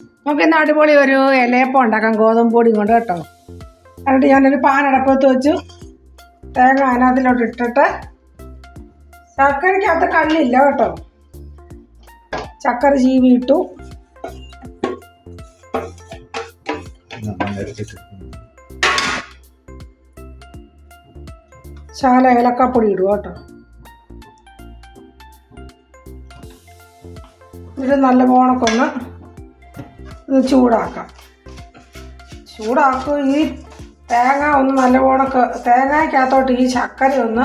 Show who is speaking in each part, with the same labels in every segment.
Speaker 1: നമുക്ക് ഇന്ന് അടിപൊളി ഒരു ഇലയപ്പം ഉണ്ടാക്കാം ഗോതമ്പ് പൊടി കൊണ്ട് കേട്ടോ. എന്നിട്ട് ഞാനൊരു പാൻ അടപ്പത്ത് വെച്ചു. തേങ്ങ അതിനകത്തിലോട്ട് ഇട്ടിട്ട് ചക്കരയ്ക്കകത്ത് കല്ലില്ല കേട്ടോ. ചക്കര ജീവി ഇട്ടു. ശാല ഏലക്കാപ്പൊടി ഇടുക കേട്ടോ. ഇത് നല്ല പോണക്കൊന്ന് ഇത് ചൂടാക്കാം. ചൂടാക്കും. ഈ തേങ്ങ ഒന്ന് നല്ലവണ്ണക്ക് തേങ്ങയ്ക്കകത്തോട്ട് ഈ ശർക്കര ഒന്ന്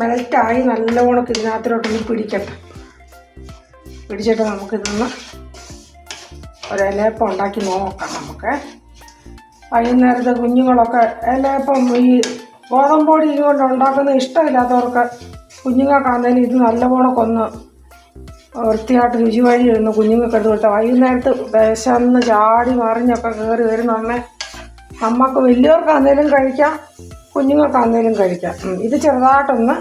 Speaker 1: മെൽറ്റായി നല്ലവണ്ണക്ക് ഇതിനകത്തിലോട്ടൊന്ന് പിടിക്കട്ടെ. പിടിച്ചിട്ട് നമുക്കിതൊന്ന് ഒരലേപ്പം ഉണ്ടാക്കി നോക്കാം നമുക്ക്. വൈകുന്നേരത്തെ കുഞ്ഞുങ്ങളൊക്കെ ഇലയപ്പം ഈ ഗോതമ്പൊടി ഇതുകൊണ്ട് ഉണ്ടാക്കുന്നത് ഇഷ്ടമില്ലാത്തവർക്ക് കുഞ്ഞുങ്ങൾക്കാണെങ്കിലും ഇത് നല്ലവണ്ണക്കൊന്ന് വൃത്തിയായിട്ട് രുചി വഴി ഇരുന്ന്. കുഞ്ഞുങ്ങൾക്ക് എടുത്ത് കൊടുത്താൽ വൈകുന്നേരത്ത് വിശന്ന് ചാടി മറിഞ്ഞൊക്കെ കയറി വരുന്ന അമ്മേ. നമുക്ക് വലിയവർക്കാന്നേലും കഴിക്കാം കുഞ്ഞുങ്ങൾക്കാന്നേലും കഴിക്കാം. ഇത് ചെറുതായിട്ടൊന്ന്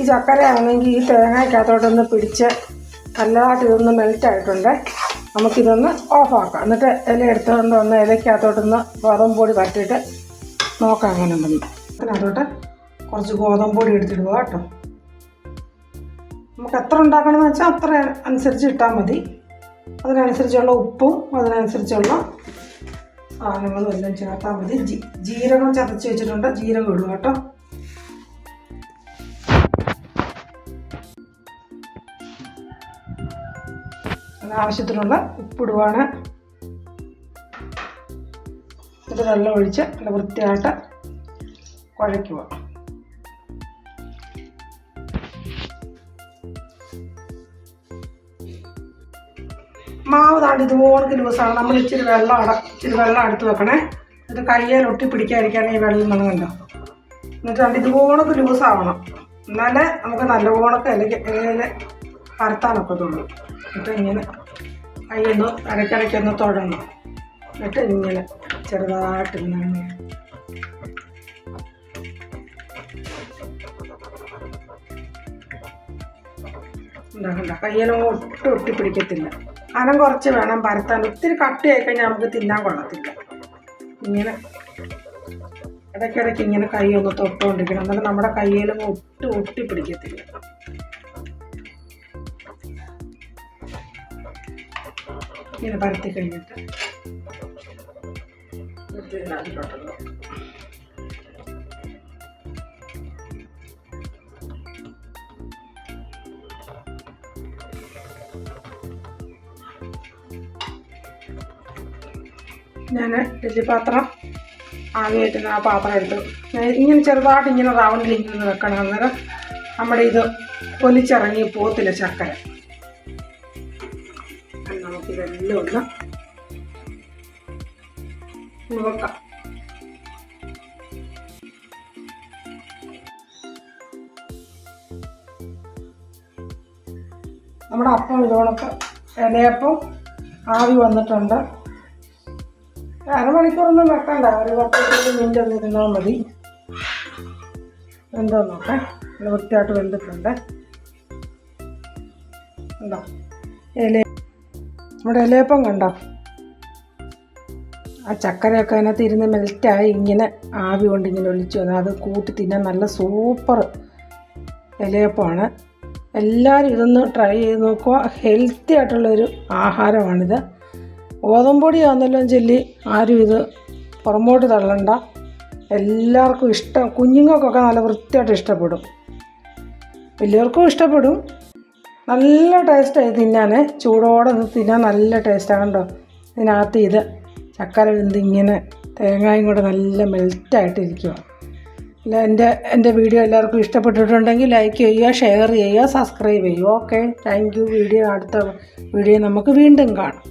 Speaker 1: ഈ ചക്കര ആണെങ്കിൽ ഈ തേങ്ങയ്ക്കകത്തോട്ടൊന്ന് പിടിച്ച് നല്ലതായിട്ട് ഇതൊന്ന് മെൽറ്റായിട്ടുണ്ട് നമുക്കിതൊന്ന് ഓഫാക്കാം എന്നിട്ട് ഇല എടുത്തുകൊണ്ട് ഒന്ന് ഇലയ്ക്കകത്തോട്ടൊന്ന് ഗോതമ്പ് പൊടി പറ്റിയിട്ട് നോക്കാം അങ്ങനെ ഉണ്ടെന്ന് അതിനകത്തോട്ട് കുറച്ച് ഗോതമ്പ് പൊടി എടുത്തിടുക കേട്ടോ. നമുക്ക് എത്ര ഉണ്ടാക്കണമെന്ന് വെച്ചാൽ അത്ര അനുസരിച്ച് ഇട്ടാൽ മതി. അതിനനുസരിച്ചുള്ള ഉപ്പും അതിനനുസരിച്ചുള്ള സാധനങ്ങളും എല്ലാം ചേർത്താൽ മതി. ജീരകം ചതച്ച് വെച്ചിട്ടുണ്ട്. ജീരകം ഇടുക കേട്ടോ. ആവശ്യത്തിനുള്ള ഉപ്പിടുവാണ് ഇത് വെള്ളം ഒഴിച്ച് നല്ല വൃത്തിയായിട്ട് കുഴയ്ക്കുക. മാവ് താണ്ട് ഇതുപോലെ ദിവസമാണ്. നമ്മൾ ഇച്ചിരി വെള്ളം അട ഇച്ചിരി വെള്ളം അടുത്ത് വെക്കണേ. എന്നിട്ട് കയ്യിൽ ഒട്ടി പിടിക്കാതിരിക്കാൻ ഈ വെള്ളം നനങ്ങണ്ട എന്നിട്ട് താണ്ട് ഇതുപോലെ ലൂസാവണം എന്നാലേ നമുക്ക് നല്ലപോണൊക്കെ ഇലയ്ക്ക് ഇലയിൽ പരത്താനൊക്കത്തുള്ളൂ എന്നിട്ട് ഇങ്ങനെ കയ്യൊന്ന് ഇടയ്ക്കിടയ്ക്കൊന്ന് തുഴണം എന്നിട്ട് ഇങ്ങനെ ചെറുതായിട്ട് ഇങ്ങനെ ഉണ്ടാക്കണ്ട കയ്യിലും ഒട്ടും ഒട്ടി പിടിക്കത്തില്ല. കനം കുറച്ച് വേണം പരത്താൻ. ഒത്തിരി കട്ടിയായി കഴിഞ്ഞാൽ നമുക്ക് തിന്നാൻ കൊള്ളത്തില്ല. ഇങ്ങനെ ഇടയ്ക്കിടയ്ക്ക് ഇങ്ങനെ കൈ ഒന്ന് തൊട്ടുകൊണ്ടിരിക്കണം. എന്നാലും നമ്മുടെ കയ്യിലും ഒട്ടും ഒട്ടി പിടിക്കത്തില്ല. ഇങ്ങനെ പരത്തി കഴിഞ്ഞിട്ട്. ഞാൻ ഇഡ്ഡലി പാത്രം ആവി കയറ്റുന്ന ആ പാത്രം എടുത്തു. ഇങ്ങനെ ചെറുതായിട്ട് ഇങ്ങനെ റൗണ്ടിൽ ഇങ്ങനെ വെക്കണം. അന്നേരം നമ്മുടെ ഇത് പൊലിച്ചിറങ്ങി പോത്തില്ല ശർക്കര. നമുക്കിതെല്ലാം ഒന്ന് നോക്കാം. നമ്മുടെ അപ്പം ഇതോണൊക്കെ ഇലയപ്പം ആവി വന്നിട്ടുണ്ട്. അരമണിക്കൂറൊന്നും വെക്കണ്ട. ഒരു പത്ത് മിനിറ്റ് ഒന്ന് ഇരുന്നാൽ മതി. എന്തോ നോക്കേ. നല്ല വൃത്തിയായിട്ട് വെന്തിട്ടുണ്ട്. ഉണ്ടോ? ഇല നമ്മുടെ ഇലയപ്പം കണ്ടോ? ആ ചക്കരയൊക്കെ അതിനകത്ത് ഇരുന്ന് മെൽറ്റായി ഇങ്ങനെ ആവി കൊണ്ട് ഇങ്ങനെ ഒലിച്ചു വന്നു. അത് കൂട്ടി തിന്നാൻ നല്ല സൂപ്പർ ഇലയപ്പമാണ് എല്ലാവരും ഇതൊന്ന് ട്രൈ ചെയ്ത് നോക്കുക. ഹെൽത്തി ആയിട്ടുള്ളൊരു ആഹാരമാണിത്. ഗോതമ്പൊടിയാണെന്നല്ലോ ചൊല്ലി ആരും ഇത് പുറമോട്ട് തള്ളണ്ട. എല്ലാവർക്കും ഇഷ്ടം. കുഞ്ഞുങ്ങൾക്കൊക്കെ നല്ല വൃത്തിയായിട്ട് ഇഷ്ടപ്പെടും. വലിയവർക്കും ഇഷ്ടപ്പെടും. നല്ല ടേസ്റ്റായി തിന്നാൻ ചൂടോടെ ഇത് തിന്നാൻ നല്ല ടേസ്റ്റാണ് കേട്ടോ. ഇതിനകത്ത് ഇത് ചക്കര വെന്ത് ഇങ്ങനെ തേങ്ങായും കൂടെ നല്ല മെൽറ്റായിട്ടിരിക്കുക അല്ല എന്റെ എന്റെ വീഡിയോ എല്ലാവർക്കും ഇഷ്ടപ്പെട്ടിട്ടുണ്ടെങ്കിൽ ലൈക്ക് ചെയ്യുക ഷെയർ ചെയ്യുക സബ്സ്ക്രൈബ് ചെയ്യുക. ഓക്കെ. Thank you. വീഡിയോ അടുത്ത വീഡിയോ നമുക്ക് വീണ്ടും കാണാം.